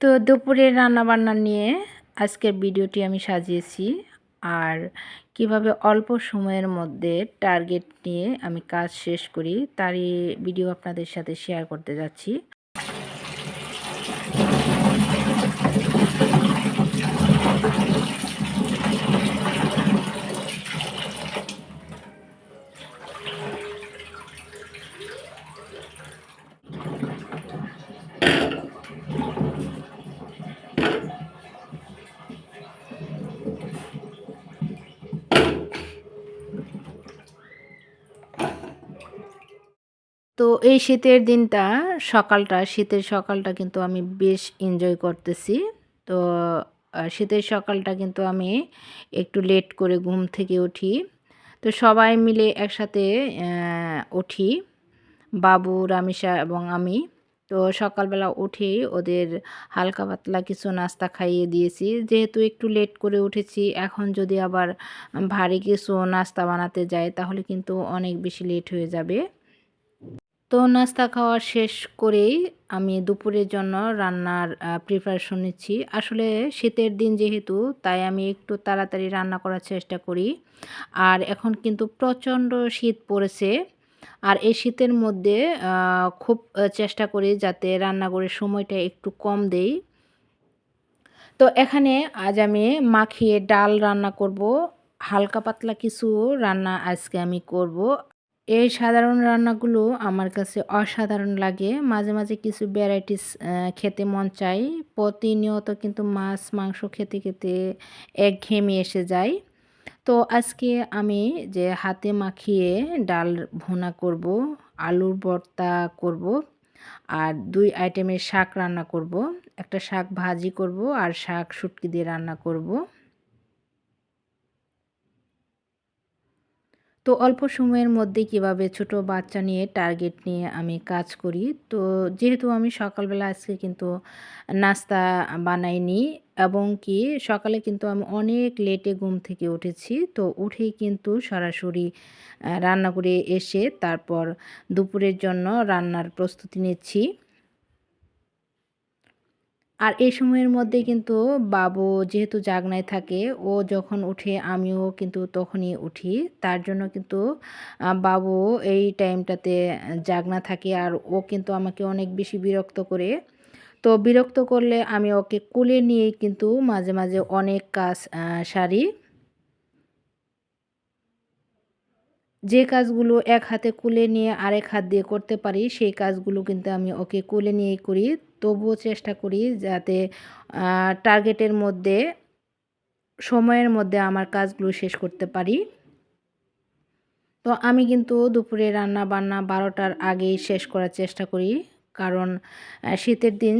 তো দুপুরের রান্নাবান্না নিয়ে আজকের ভিডিওটি আমি সাজিয়েছি। আর কীভাবে অল্প সময়ের মধ্যে টার্গেট নিয়ে আমি কাজ শেষ করি, তারই ভিডিও আপনাদের সাথে শেয়ার করতে যাচ্ছি। তো এই শীতের দিনটা, সকালটা, শীতের সকালটা কিন্তু আমি বেশ এনজয় করতেছি। তো শীতের সকালটা কিন্তু আমি একটু লেট করে ঘুম থেকে উঠি। তো সবাই মিলে একসাথে উঠি। বাবু রামিসা এবং আমি। তো সকালবেলা উঠেই ওদের হালকা পাতলা কিছু নাস্তা খাইয়ে দিয়েছি। যেহেতু একটু লেট করে উঠেছি, এখন যদি আবার ভারী কিছু নাস্তা বানাতে যাই, তাহলে কিন্তু অনেক বেশি লেট হয়ে যাবে। তো নাস্তা খাওয়া শেষ করেই আমি দুপুরের জন্য রান্নার প্রিপারেশন নিচ্ছি। আসলে শীতের দিন যেহেতু, তাই আমি একটু তাড়াতাড়ি রান্না করার চেষ্টা করি। আর এখন কিন্তু প্রচণ্ড শীত পড়েছে। আর এই শীতের মধ্যে খুব চেষ্টা করি যাতে রান্নাঘরের সময়টা একটু কম দেই। তো এখানে আজ আমি মাখিয়ে ডাল রান্না করব, হালকা পাতলা কিছু রান্না আজকে আমি করব। এই সাধারণ রান্নাগুলো আমার কাছে অসাধারণ লাগে। মাঝে মাঝে কিছু ভ্যারাইটিস খেতে মন চাই প্রতিনিয়ত কিন্তু মাছ, মাংস খেতে খেতে একঘেয়েমি এসে যায়। তো আজকে আমি যে হাতে মাখিয়ে ডাল ভুনা করব, আলুর ভর্তা করব আর দুই আইটেমের শাক রান্না করব। একটা শাক ভাজি করব আর শাক শুটকি দিয়ে রান্না করব। তো অল্প সময়ের মধ্যে কীভাবে ছোট বাচ্চা নিয়ে টার্গেট নিয়ে আমি কাজ করি? তো যেহেতু আমি সকালবেলা আজকে কিন্তু নাস্তা বানাইনি এবং কি সকালে কিন্তু আমি অনেক লেটে ঘুম থেকে উঠেছি। তো উঠেই কিন্তু সরাসরি রান্না করে এসে তারপর দুপুরের জন্য রান্নার প্রস্তুতি নিচ্ছি। আর এই সময়ের মধ্যে কিন্তু বাবু যেহেতু জাগনায় থাকে, ও যখন উঠে আমিও কিন্তু তখনই উঠি। তার জন্য কিন্তু বাবু এই টাইমটাতে জাগনা থাকে আর ও কিন্তু আমাকে অনেক বেশি বিরক্ত করে। তো বিরক্ত করলে আমি ওকে কুলে নিয়ে কিন্তু মাঝে মাঝে অনেক কাজ সারি। যে কাজগুলো এক হাতে কুলে নিয়ে আরেক হাত দিয়ে করতে পারি, সেই কাজগুলো কিন্তু আমি ওকে কুলে নিয়েই করি। তবুও চেষ্টা করি যাতে টার্গেটের মধ্যে, সময়ের মধ্যে আমার কাজগুলো শেষ করতে পারি। তো আমি কিন্তু দুপুরে রান্না বান্না বারোটার আগেই শেষ করার চেষ্টা করি। কারণ শীতের দিন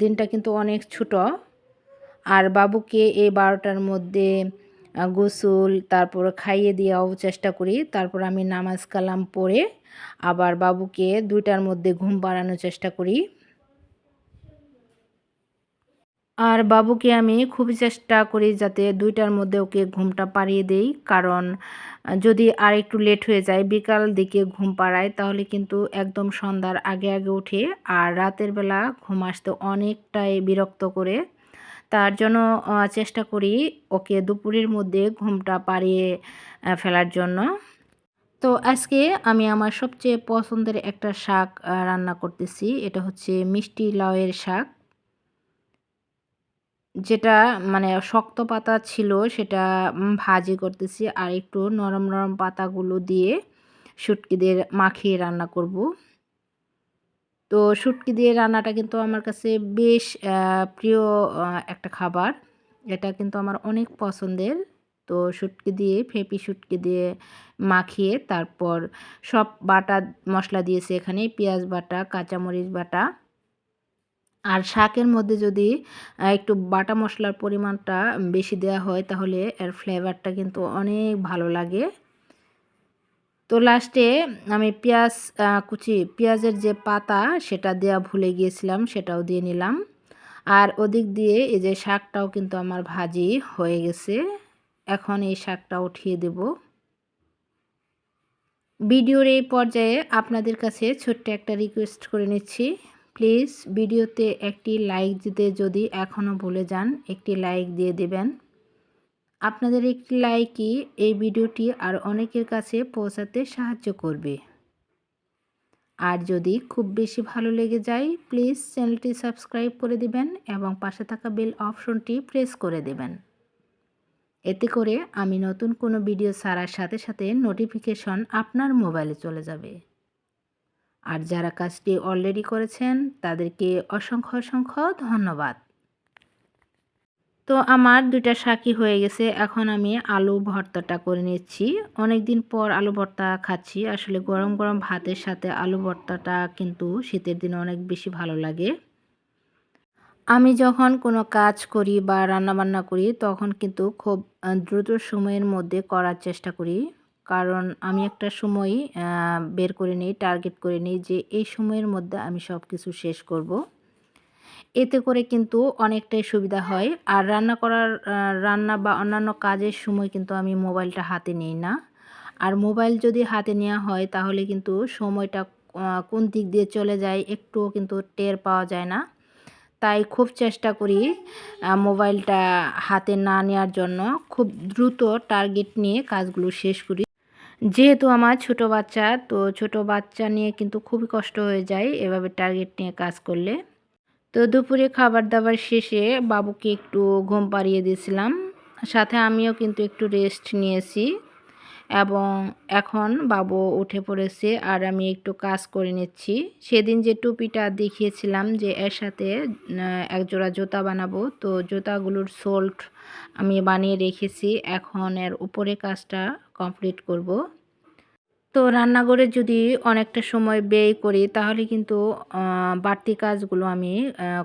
দিনটা কিন্তু অনেক ছোট। আর বাবুকে এই বারোটার মধ্যে গোসল, তারপর খাইয়ে দেওয়াও চেষ্টা করি। তারপর আমি নামাজ কালাম পড়ে আবার বাবুকে দুইটার মধ্যে ঘুম পাড়ানোর চেষ্টা করি। আর বাবুকে আমি খুব চেষ্টা করি যাতে দুইটার মধ্যে ওকে ঘুমটা পাড়িয়ে দেই। কারণ যদি আর একটু লেট হয়ে যায়, বিকাল দিকে ঘুম পাড়ায়, তাহলে কিন্তু একদম সন্ধ্যার আগে আগে উঠে আর রাতের বেলা ঘুম আসতে অনেকটাই বিরক্ত করে। তার জন্য চেষ্টা করি ওকে দুপুরের মধ্যে ঘুমটা পাড়িয়ে ফেলার জন্য। তো আজকে আমি আমার সবচেয়ে পছন্দের একটা শাক রান্না করতেছি। এটা হচ্ছে মিষ্টি লাউয়ের শাক। যেটা মানে শক্ত পাতা ছিল সেটা ভাজি করতেছি আর একটু নরম নরম পাতাগুলো দিয়ে শুটকিদের মাখিয়ে রান্না করব। তো শুটকি দিয়ে রান্নাটা কিন্তু আমার কাছে বেশ প্রিয় একটা খাবার। এটা কিন্তু আমার অনেক পছন্দের। তো শুটকি দিয়ে, ফেপি শুটকি দিয়ে মাখিয়ে তারপর সব বাটা মশলা দিয়েছে এখানে, পেঁয়াজ বাটা, কাঁচামরিচ বাটা। আর শাকের মধ্যে যদি একটু বাটা মশলার পরিমাণটা বেশি দেওয়া হয়, তাহলে এর ফ্লেভারটা কিন্তু অনেক ভালো লাগে। তো লাস্টে আমি পেঁয়াজ কুচি, পেঁয়াজের যে পাতা, সেটা দেওয়া ভুলে গিয়েছিলাম, সেটাও দিয়ে নিলাম। আর ওদিক দিয়ে এই যে শাকটাও কিন্তু আমার ভাজি হয়ে গেছে। এখন এই শাকটা উঠিয়ে দেব। ভিডিওর এই পর্যায়ে আপনাদের কাছে ছোট্ট একটা রিকোয়েস্ট করে নিচ্ছি। প্লিজ ভিডিওতে একটি লাইক দিতে যদি এখনও ভুলে যান, একটি লাইক দিয়ে দেবেন। আপনাদের একটি লাইকই এই ভিডিওটি আর অনেকের কাছে পৌঁছাতে সাহায্য করবে। আর যদি খুব বেশি ভালো লেগে যায়, প্লিজ চ্যানেলটি সাবস্ক্রাইব করে দিবেন এবং পাশে থাকা বেল অপশনটি প্রেস করে দেবেন। এতে করে আমি নতুন কোনো ভিডিও ছাড়ার সাথে সাথে নোটিফিকেশন আপনার মোবাইলে চলে যাবে। আর যারা কাজটি অলরেডি করেছেন, তাদেরকে অসংখ্য অসংখ্য ধন্যবাদ। তো আমার দুইটা শাকি হয়ে গেছে, এখন আমি আলু ভর্তাটা করে নিচ্ছি। অনেক দিন পর আলু ভর্তা খাচ্ছি, আসলে গরম গরম ভাতের সাথে আলু ভর্তাটা কিন্তু শীতের দিনে অনেক বেশি ভালো লাগে। আমি যখন কোনো কাজ করি বা রান্নাবান্না করি, তখন কিন্তু খুব দ্রুত সময়ের মধ্যে করার চেষ্টা করি। কারণ আমি একটা সময় বের করে নিই টার্গেট করে নিই যে এই সময়ের মধ্যে আমি সব কিছু শেষ করব। এতে করে কিন্তু অনেকটাই সুবিধা হয়। আর রান্না করার রান্না বা অন্যান্য কাজের সময় কিন্তু আমি মোবাইলটা হাতে নিই না। আর মোবাইল যদি হাতে নেওয়া হয় তাহলে কিন্তু সময়টা কোন দিক দিয়ে চলে যায় একটুও কিন্তু টের পাওয়া যায় না। তাই খুব চেষ্টা করি মোবাইলটা হাতে না নেওয়ার জন্য। খুব দ্রুত টার্গেট নিয়ে কাজগুলো শেষ করি। যেহেতু আমার ছোট বাচ্চা, তো ছোট বাচ্চা নিয়ে কিন্তু খুবই কষ্ট হয়ে যায় এভাবে টার্গেট নিয়ে কাজ করলে। তো দুপুরে খাবার দাবার শেষে বাবুকে একটু ঘুম পাড়িয়ে দিয়েছিলাম। সাথে আমিও কিন্তু একটু রেস্ট নিয়েছি। এবং এখন বাবু উঠে পড়েছে আর আমি একটু কাজ করে নিচ্ছি। সেদিন যে টুপিটা দেখিয়েছিলাম যে এর সাথে এক জোড়া জুতা বানাবো, তো জুতাগুলোর সোল্ট আমি বানিয়ে রেখেছি। এখন এর উপরে কাজটা কমপ্লিট করব। তো রান্নাঘরে যদি অনেকটা সময় ব্যয় করি, তাহলে কিন্তু বাড়তি কাজগুলো আমি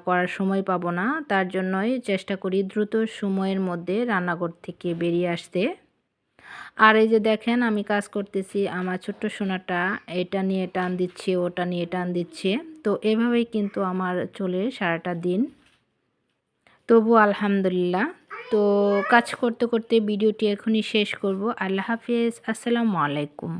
করার সময় পাবো না। তার জন্যই চেষ্টা করি দ্রুত সময়ের মধ্যে রান্নাঘর থেকে বেরিয়ে আসতে। আর এই যে দেখেন আমি কাজ করতেছি, আমার ছোট্ট সোনাটা, এটা নিয়ে টান দিচ্ছে, ওটা নিয়ে টান দিচ্ছে। তো এভাবেই কিন্তু আমার চলে সারাটা দিন। তবু আলহামদুলিল্লাহ। তো কাজ করতে করতে ভিডিওটি এখনই শেষ করব। আল্লাহ হাফিজ। আসসালামু আলাইকুম।